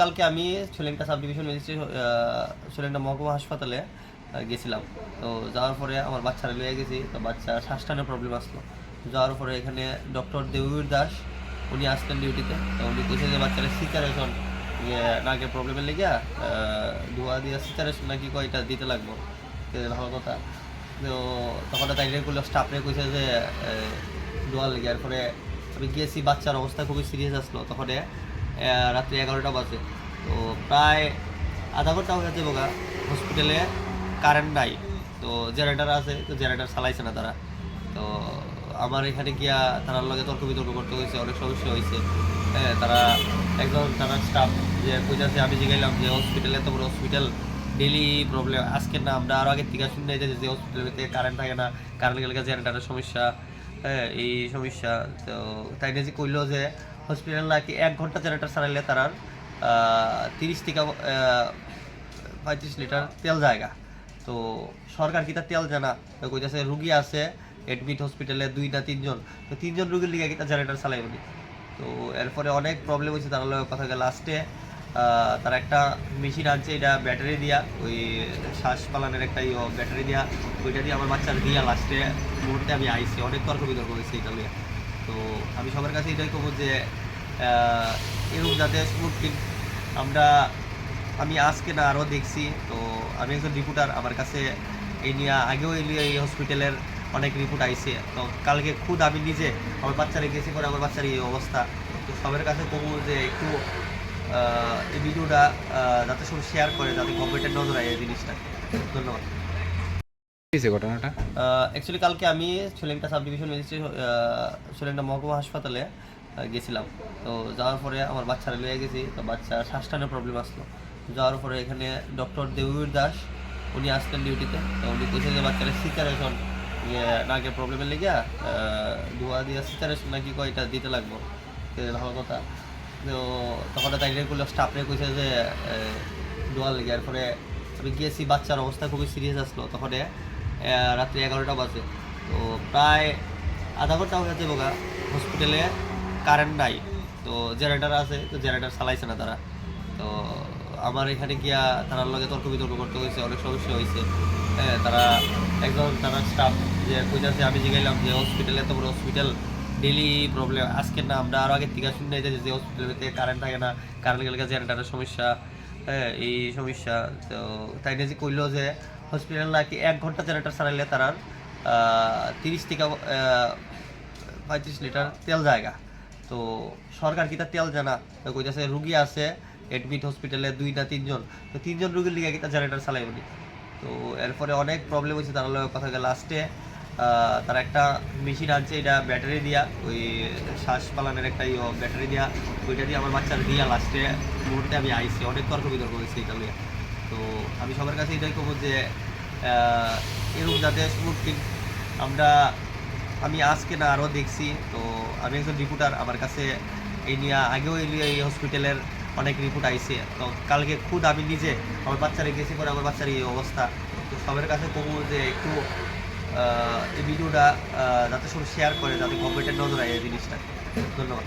কালকে আমি Solengta sub division magistrate Solengta মহকুমা হাসপাতালে গেছিলাম। তো যাওয়ার পরে আমার বাচ্চারা লিয়ে গেছি, তো বাচ্চা শ্বাসটানের প্রবলেম আসলো। যাওয়ার পরে এখানে ডক্টর দেবীর দাস, উনি আসলেন ডিউটিতে তো উনি কইছে যে বাচ্চারা সিচারেশন নাকে প্রবলেমের লেগে ধোয়া দিয়ে সিচারেশন নাকি কয়টা দিতে লাগবো। ভালো কথা। তো তখন তাই করল স্টাফরে কইছে যে দোয়ার লেগে এরপরে আমি গিয়েছি বাচ্চার অবস্থা খুবই সিরিয়াস আসলো। তখন রাত্রি এগারোটা বাজে। তো প্রায় আধা ঘণ্টা হয়ে বোকা। হসপিটালে কারেন্ট নাই। তো জেনারেটার আছে, তো জেনারেটার চালাইছে না তারা। তো আমার এখানে গিয়া তারার লগে তর্ক বিতর্ক করতে হয়েছে, অনেক সমস্যা হয়েছে। হ্যাঁ তারা একজন তারা স্টাফ যে কইতাছে, আমি জিগাইলাম যে হসপিটালে তো হসপিটাল ডেলি প্রবলেম আজকে না, আমরা আরও আগের থেকে শুনে যে যে হসপিটালের থেকে কারেন্ট থাকে না কারেন্ট গেলে জেনারেটারের সমস্যা। হ্যাঁ এই সমস্যা। তো তাই যে কইলো যে হসপিটাল নাকি এক ঘণ্টা জেনারেটার চালাইলে তার তিরিশ থেকে পঁয়ত্রিশ লিটার তেল জায়গা। তো সরকার কি তার তেল জানা? কইতাছে রুগী আছে এডমিট হসপিটালে দুই না তিনজন। তো তিনজন রুগীর লিগে জেনারেটার চালাই উনি তো এরপরে অনেক প্রবলেম হয়েছে তার কথা লাস্টে তার একটা মেশিন আনছে, এটা ব্যাটারি দিয়া, ওই শ্বাস পালানের একটা ইয়ে ব্যাটারি দিয়া। ওইটা দিয়ে আমার বাচ্চার দিয়া লাস্টে মুহূর্তে আমি আইসি অনেক তর্ক বিতর্ক হয়েছে এটা নিয়ে। তো আমি সবার কাছে এটাই করব যে এরকম যাতে সুরক্ষিত আমরা, আমি আজকে না আরও দেখছি, তো আমি একজন রিপোর্টার আমার কাছে এই নিয়ে, আগেও এই নিয়ে এই হসপিটালের অনেক রিপোর্ট আইছে। তো কালকে খুদ আমি নিজে, আমার বাচ্চারা গেছি করে আমার বাচ্চার এই অবস্থা। তো সবার কাছে কবু যে একটু এই ভিডিওটা যাতে সব শেয়ার করে, যাতে গভর্নমেন্টের নজর আয় এই জিনিসটা। ধন্যবাদ। ঘটনাটা? অ্যাকচুয়ালি কালকে আমি Solengta sub division magistrate Solengta মহকুমা হাসপাতালে গেছিলাম। তো যাওয়ার পরে আমার বাচ্চারা লিয়ে গেছি, তো বাচ্চা শ্বাসটানের প্রবলেম আসলো। যাওয়ার পরে এখানে ডক্টর দেবীর দাস, উনি আসলেন ডিউটিতে তো উনি কইছে যে বাচ্চারা সিচারেশন নাকে প্রবলেমের লেগে ধোয়া দিয়ে সিচারেশন নাকি কয়টা দিতে লাগবো। ভালো কথা। তো তখন তাই করল স্টাফরে কইছে যে দোয়ার লেগে। এরপরে আমি গিয়েছি, বাচ্চার অবস্থা খুবই সিরিয়াস আসলো। তখন রাত্রি এগারোটা বাজে। তো প্রায় আধা ঘণ্টা হয়ে বোকা হসপিটালে কারেন্ট নাই। তো জেনারেটার আছে, তো জেনারেটার চালাইছে না তারা। তো আমার এখানে গিয়া তারার লগে তর্ক বিতর্ক করতে হয়েছে অনেক সমস্যা হয়েছে হ্যাঁ তারা একজন তারা স্টাফ যে কইতাছে, আমি জিগাইলাম যে হসপিটালে তো হসপিটাল ডেলি প্রবলেম আজকে না আমরা আরও আগের থেকে শুনে যে যে হসপিটালের থেকে কারেন্ট থাকে না কারেন্ট গেলে জেনারেটারের সমস্যা হ্যাঁ এই সমস্যা। তো তাই নিয়ে যে কইলো যে হসপিটাল নাকি এক ঘণ্টা জেনারেটার চালাইলে তার তিরিশ থেকে পঁয়ত্রিশ লিটার তেল জায়গা তো সরকার কি তার তেল জানা? তো কইতাছে রুগী আছে এডমিট হসপিটালে দুই না তিনজন। তো তিনজন রুগীর লিগে কি তার জেনারেটার চালাই উনি তো এরপরে অনেক প্রবলেম হয়েছে তার কথা গেল লাস্টে তার একটা মেশিন আনছে, এটা ব্যাটারি দিয়া, ওই শ্বাস পালানের একটা ইয়ে ব্যাটারি দিয়া। ওইটা দিয়ে আমার বাচ্চার দিয়া লাস্টে মুহূর্তে আমি আইসি অনেক তর্ক বিতর্ক হয়েছে এটা নিয়ে। তো আমি সবার কাছে এটাই করব যে এরকম যাতে সুরক্ষিত আমরা, আমি আজকে না আরও দেখছি, তো আমি একজন রিপোর্টার আমার কাছে এই নিয়ে আগেও এই এই হসপিটালের অনেক রিপোর্ট আইছে। তো কালকে খুদ আমি নিজে, আমার বাচ্চারা গেছি করে আমার বাচ্চার এই অবস্থা। তো সবার কাছে কবু যে একটু এই ভিডিওটা যাতে সব শেয়ার করে, যাতে গভর্নমেন্টের নজর আয় এই জিনিসটা। ধন্যবাদ।